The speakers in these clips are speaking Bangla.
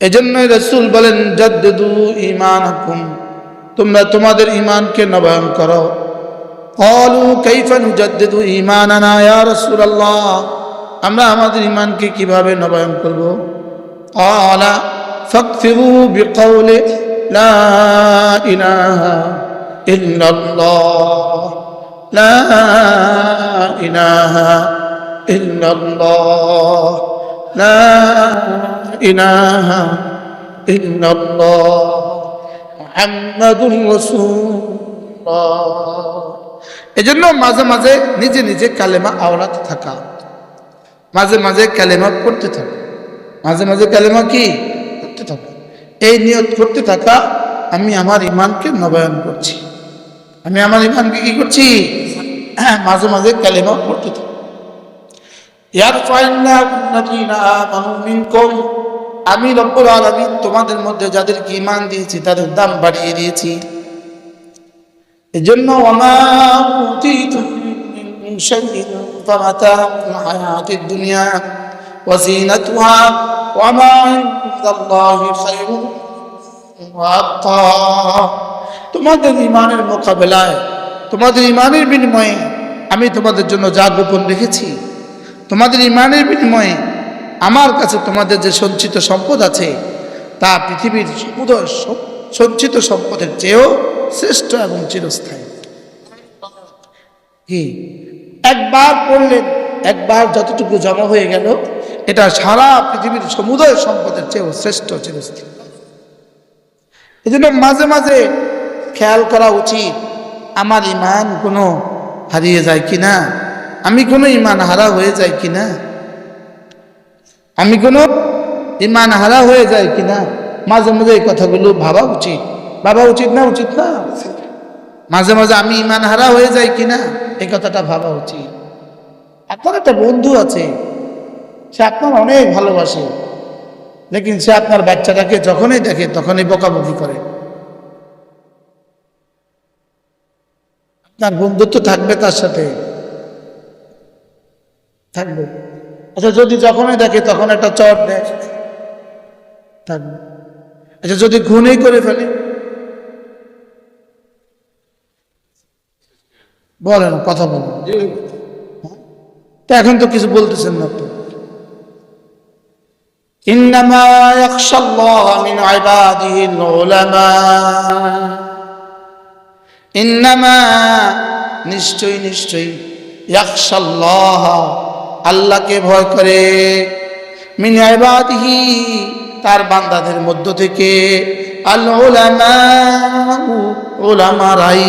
এজন্যই রসুল বলেন জদ্দু ইমান হুকুম তোমরা তোমাদের ইমানকে নবায়ন করো। অলু কৈফা নুজদ্দু ইমান আনা রসুল আল্লাহ আমরা আমাদের ইমানকে কীভাবে নবায়ন করব? আলা ফাকফিরু বিকৌলে লা ইলাহা ইল্লাল্লাহ, লা ইলাহা ইল্লাল্লাহ, লা إله إلا الله محمد رسول الله এজন্য মাঝে মাঝে নিজে নিজে কালেমা আওড়াতে থাকা মাঝে মাঝে কালেমা পড়তে থাকা মাঝে মাঝে কালেমা কি করতে থাকা এই নিয়ত করতে থাকা আমি আমার ইমানকে নবায়ন করছি আমি আমার ইমানকে কি করছি হ্যাঁ, মাঝে মাঝে কালেমা পড়তে থাকা আমি রব্বুল আলমিন তোমাদের মধ্যে যাদেরকে ইমান দিয়েছি তাদের দাম বাড়িয়ে দিয়েছি এজন্য দুনিয়া وزينتها وما عند الله خير وأبقى তোমাদের ইমানের মোকাবেলায় তোমাদের ইমানের বিনিময়ে আমি তোমাদের জন্য যা গোপন রেখেছি তোমাদের ইমানের বিনিময়ে আমার কাছে তোমাদের যে সঞ্চিত সম্পদ আছে, তা পৃথিবীর সমুদয় সঞ্চিত সম্পদের চেয়েও শ্রেষ্ঠ এবং চিরস্থায়ী। একবার পড়লেন একবার যতটুকু জমা হয়ে গেল, এটা সারা পৃথিবীর সমুদয় সম্পদের চেয়েও শ্রেষ্ঠ চিরস্থায়ী। এই জন্য মাঝে মাঝে খেয়াল করা উচিত, আমার ইমান কোনো হারিয়ে যায় কিনা? আমি কোনো ইমান হারা হয়ে যাই কিনা? আমি কোনো ইমান হারা হয়ে যায় কিনা? মাঝে মাঝে এই কথাগুলো ভাবা উচিত। ভাবা উচিত না উচিত না? মাঝে মাঝে আমি ইমান হারা হয়ে যাই কিনা? এই কথাটা ভাবা উচিত। আপনার একটা বন্ধু আছে, সে আপনার অনেক ভালোবাসে, লেকিন সে আপনার বাচ্চাটাকে যখনই দেখে তখনই বকাবকি করে। আপনার বন্ধুত্ব থাকবে তার সাথে। থাকবে। আচ্ছা যদি যখনই দেখে তখন একটা চট দেয় থাকবে আচ্ছা যদি ঘুনেই করে ফেলে বলেন কথা বলেন তা এখন তো কিছু বলতেছেন না তো إنما يخشى الله من عباده العلماء إنما নিশ্চয়ই নিশ্চয়ই ইয়াকশাল্লাহ আল্লাহকে ভয় করে। মিন ইবাদিহি, তার বান্দাদের মধ্য থেকে আল উলামা উলামারাই।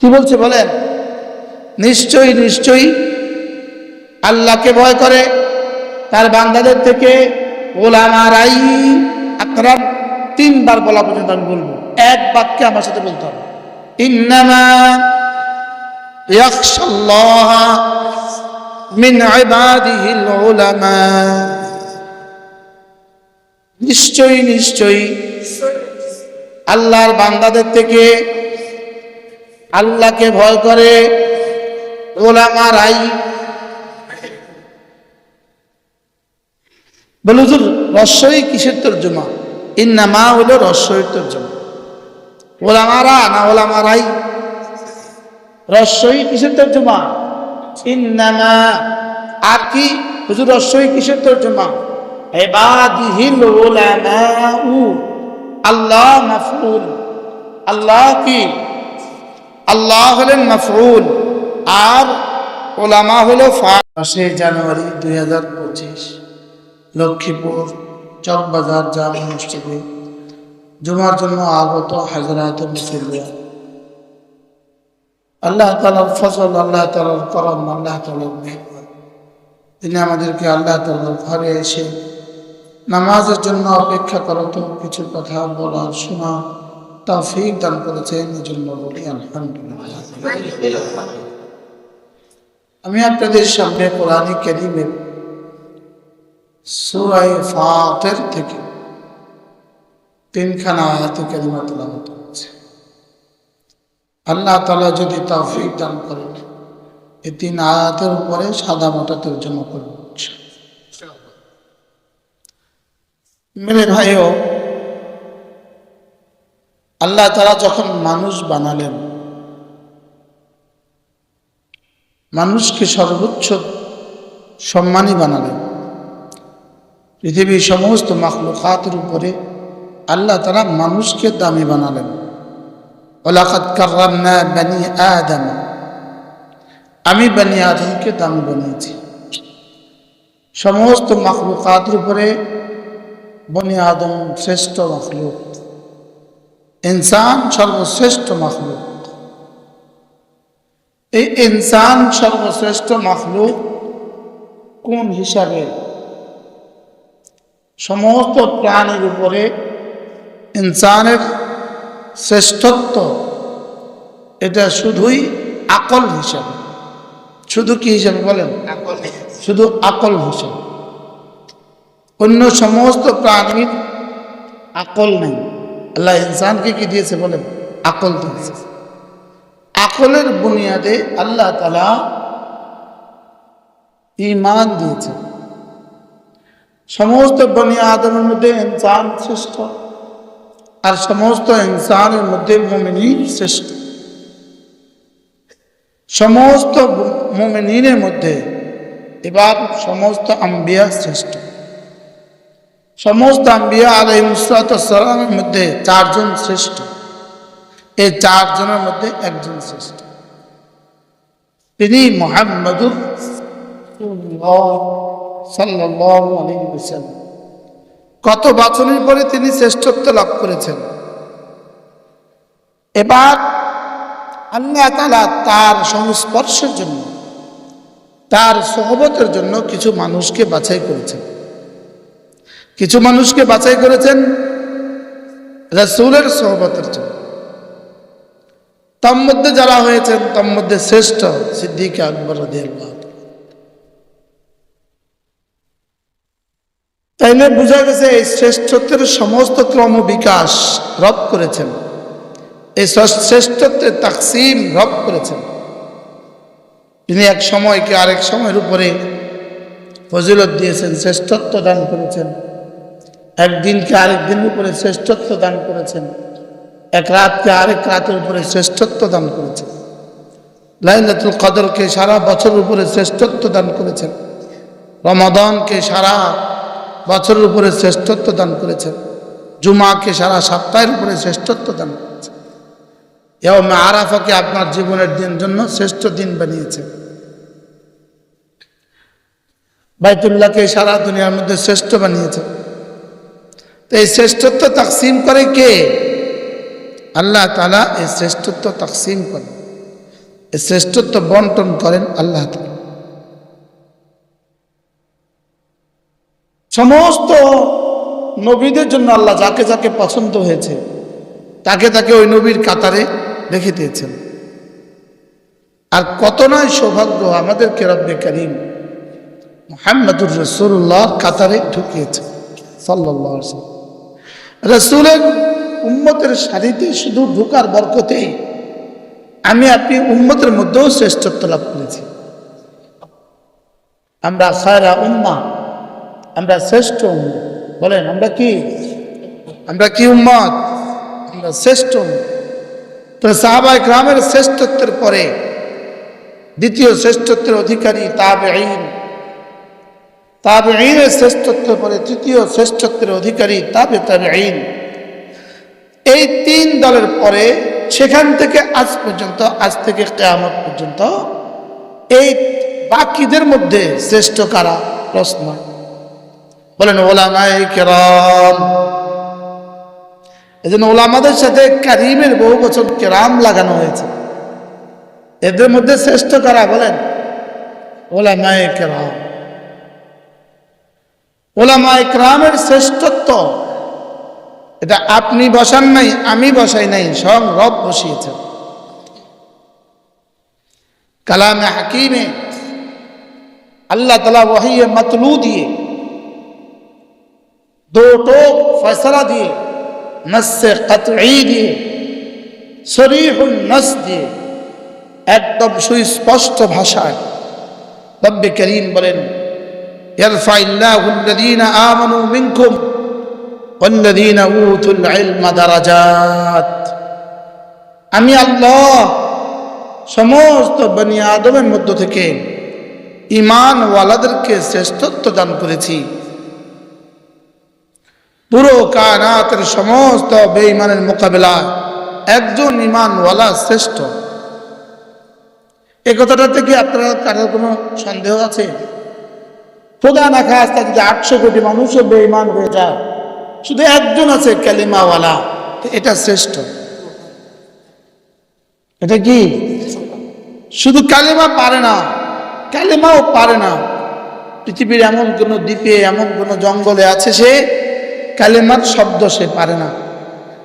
কি বলছে বলেন? নিশ্চয়ই নিশ্চয়ই আল্লাহকে ভয় করে। তার বান্দাদের থেকে ওলামারাই আপনারা তিনবার বলা পর্যন্ত আমি বলব। এক বাক্যে আমার সাথে বলতে হবে। ইন্নামা ইয়াখশাল্লাহ মিন ইবাদিহিল উলামা। নিশ্চয়ই নিশ্চয়ই। আল্লাহর বান্দাদের থেকে আল্লাহকে ভয় করে ওলামারাই বলে, হুজুর রস্যই কিসের তর্জমা? ইন্না মা হলো রস্যই তর্জমা। ওলামারা না ওলামারাই রস্যই কিসের তর্জমা? ইন্নামা আর কি হুজুর রস্যই কিসের তর্জমা? এবাদিহিল উলামাউ। আল্লাহ মাফউল। আল্লাহ কি? আল্লাহ হলেন মাফউল। আর ওলামা হলো পাঁচে জানুয়ারি দুই হাজার পঁচিশ, লক্ষ্মীপুর চকবাজার জামা মসজিদে। জুমার জন্য আগত হাজরাত মুসলিয়া আল্লাহ তালার ফসল আল্লাহ তালার করম, আল্লাহ তালার মেহমান। তিনি আমাদেরকে আল্লাহ তালার ঘরে এসে নামাজের জন্য অপেক্ষা করত কিছু কথা বলার শোনা তৌফিক দান করেছেন। এই জন্য বলি, আলহামদুলিল্লাহ। আমি আপনাদের সামনে কোরআনী কেরিমের সুরাই ফাতের থেকে তিনখানা আয়াতে কালিমা তেলাওয়াত হচ্ছে আল্লাহ তালা যদি তৌফিক দান করেন এই তিন আয়াতের উপরে সাদা মোটা তর্জমা করব মেরে ভাইও, আল্লাহ তারা যখন মানুষ বানালেন, মানুষকে সর্বোচ্চ সম্মানী বানালেন। পৃথিবীর সমস্ত মাখলুকাতের উপরে আল্লাহ তারা মানুষকে দামি বানালেন। ওলাকাত কার্রামনা বানি আদম। আমি বানি আদমকে দামি বানিয়েছি। সমস্ত মাখলুকাতের উপরে বনি আদম শ্রেষ্ঠ মখলুক। ইনসান সর্বশ্রেষ্ঠ মখলুক। এই ইনসান সর্বশ্রেষ্ঠ মখলুক কোন হিসাবে? সমস্ত প্রাণীর উপরে ইনসানের শ্রেষ্ঠত্ব এটা শুধুই আকল হিসাবে। শুধু কি হিসাবে বলেন? শুধু আকল হিসাবে। অন্য সমস্ত প্রাণীর আকল নেই। আল্লাহ ইনসানকে কি দিয়েছে বলেন? আকল দিয়েছে। আকলের বুনিয়াদে আল্লাহ তালা ইমান দিয়েছে। সমস্ত বনি আদমের মধ্যে ইনসান শ্রেষ্ঠ। আর সমস্ত ইনসানের মধ্যে মোমিনী শ্রেষ্ঠ। সমস্ত মোমিনের মধ্যে এবার সমস্ত আম্বিয়া শ্রেষ্ঠ। সমস্ত আম্বিয়া আলহিমসালামের মধ্যে চারজন শ্রেষ্ঠ। এই চারজনের মধ্যে একজন শ্রেষ্ঠ। তিনি মোহাম্মদুর কত বছরের পরে তিনি শ্রেষ্ঠত্ব লাভ করেছেন? এবার আল্লাহ তার সংস্পর্শের জন্য, তার সহবতের জন্য কিছু মানুষকে বাছাই করেছেন। কিছু মানুষকে বাছাই করেছেন রসুলের সহবতের জন্য। তার মধ্যে যারা হয়েছেন, তার মধ্যে শ্রেষ্ঠ সিদ্দিক আকবর তাইলে বোঝা গেছে এই শ্রেষ্ঠত্বের সমস্ত ক্রম বিকাশ রব করেছেন। এই শ্রেষ্ঠত্বের তাকসিম রব করেছেন। তিনি এক সময়কে আরেক সময়ের উপরে ফজিলত দিয়েছেন, শ্রেষ্ঠত্ব দান করেছেন। একদিনকে আরেক দিনের উপরে শ্রেষ্ঠত্ব দান করেছেন। এক রাতকে আরেক রাতের উপরে শ্রেষ্ঠত্ব দান করেছেন। লাইলাতুল কদরকে সারা বছরের উপরে শ্রেষ্ঠত্ব দান করেছেন। রমাদনকে সারা বছরের উপরে শ্রেষ্ঠত্ব দান করেছেন। জুমাকে সারা সপ্তাহের উপরে শ্রেষ্ঠত্ব দান করেছেন। এবং আরাফাকে আপনার জীবনের দিন জন্য শ্রেষ্ঠ দিন বানিয়েছেন। বাইতুল্লাহকে সারা দুনিয়ার মধ্যে শ্রেষ্ঠ বানিয়েছেন। তো এই শ্রেষ্ঠত্ব তাকসিম করে কে? আল্লাহ তালা এই শ্রেষ্ঠত্ব তাকসিম করেন। এই শ্রেষ্ঠত্ব বন্টন করেন আল্লাহ তালা সমস্ত নবীদের জন্য আল্লাহ যাকে যাকে পছন্দ হয়েছে, তাকে তাকে ওই নবীর কাতারে রেখে দিয়েছেন। আর কত নয় সৌভাগ্য আমাদের কেরব্বে করিম মোহাম্মদুর রসুল্লাহ কাতারে ঢুকিয়েছে সাল্লাহ রসুলের উম্মতের সারিতে শুধু ঢুকার বরকতেই আমি আপনি উম্মতের মধ্যেও শ্রেষ্ঠত্ব লাভ করেছি। আমরা সারা উম্মা আমরা শ্রেষ্ঠ বলেন আমরা কি? আমরা কি উম্মত? আমরা শ্রেষ্ঠ তো সাহাবাই গ্রামের শ্রেষ্ঠত্বের পরে দ্বিতীয় শ্রেষ্ঠত্বের অধিকারী তাবে আইন তাবে আইনের শ্রেষ্ঠত্বের পরে তৃতীয় শ্রেষ্ঠত্বের অধিকারী তাবে তাবে আইন এই তিন দলের পরে সেখান থেকে আজ পর্যন্ত আজ থেকে কেয়ামত পর্যন্ত এই বাকিদের মধ্যে শ্রেষ্ঠ কারা? প্রশ্ন। বলেন ওলামাই কেরাম। এই জন্য ওলামাদের সাথে কারিমের বহু বছর কেরাম লাগানো হয়েছে। এদের মধ্যে শ্রেষ্ঠ কারা বলেন? ওলামায় কেরাম। ওলামা কেরামের শ্রেষ্ঠত্ব, এটা আপনি বসান নাই, আমি বসাই নাই, স্বয়ং রব বসিয়েছেন। কালামে হাকিমে আল্লাহ তালা ওয়াহিয়ে মাতলু দিয়ে दो टोक फैसला दिए नस से कतई दिए শরীহ নস দিয়ে, একদম সুস্পষ্ট ভাষায় রব্বে করিম বলেন আমি আল্লাহ সমস্ত বনি মধ্য থেকে ইমানওয়ালাদেরকে শ্রেষ্ঠত্ব দান করেছি। পুরো কায়নাতের সমস্ত বেঈমানের মোকাবেলা একজন ইমানওয়ালা শ্রেষ্ঠ। এ কথাটা থেকে আপনার কারোর কোনো সন্দেহ আছে? প্রধান আকাশ থাকে যে আটশো কোটি মানুষও বেঈমান হয়ে যায়, শুধু একজন আছে ক্যালিমাওয়ালা এটা শ্রেষ্ঠ। এটা কি? শুধু কালিমা পারে না, কালিমাও পারে না। পৃথিবীর এমন কোনো দ্বীপে, এমন কোনো জঙ্গলে আছে সে কালিমার শব্দ সে পারে না।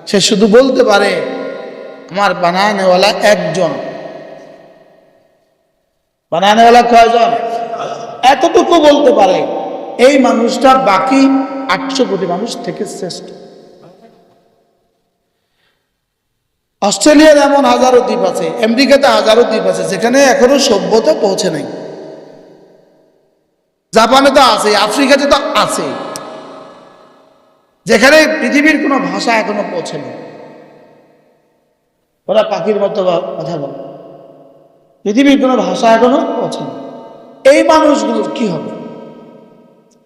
সে শুধু বলতে পারে, আমার বানানেওয়ালা একজন। বানানেওয়ালা কয়জন? এতটুকু বলতে পারে, এই মানুষটা বাকি আটশো কোটি মানুষ থেকে শ্রেষ্ঠ। অস্ট্রেলিয়ার এমন হাজারো দ্বীপ আছে, আমেরিকাতে হাজারো দ্বীপ আছে, যেখানে এখনও সভ্যতা পৌঁছে নাই। জাপানে তো আছে, আফ্রিকাতে তো আছে। যেখানে পৃথিবীর কোনো ভাষা এখনও পৌঁছেনি। ওরা পাখির মতো কথা বলে। পৃথিবীর কোনো ভাষা এখনও পৌঁছেনি। এই মানুষগুলোর কি হবে?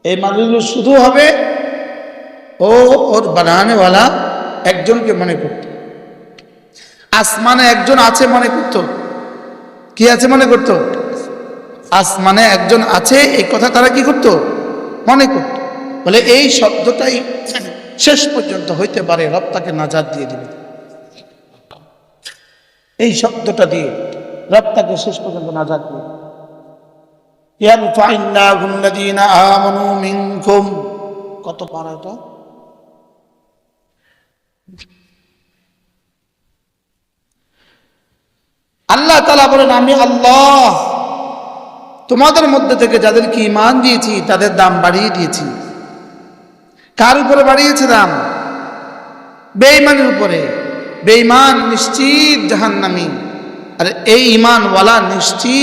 এই মানুষগুলো শুধু হবে ও ওর বানানেওয়ালা একজনকে মনে করত। আসমানে একজন আছে মনে করত। কি আছে মনে করত? আসমানে একজন আছে, এই কথা তারা কি করত? মনে করত। বলে এই শব্দটাই শেষ পর্যন্ত হইতে পারে, রব তাকে নাজাদ দিয়ে দিবে। এই শব্দটা দিয়ে রব তাকে শেষ পর্যন্ত নাজাদ দিয়ে কত পারা এটা? আল্লাহ তালা বলেন, আমি আল্লাহ। তোমাদের মধ্যে থেকে যাদেরকে ইমান দিয়েছি, তাদের দাম বাড়িয়ে দিয়েছি। কার উপরে বাড়িয়েছিলাম বেঈমানের উপরে। বেঈমান নিশ্চিত জাহান্নামী। আর এই ইমানওয়ালা নিশ্চিত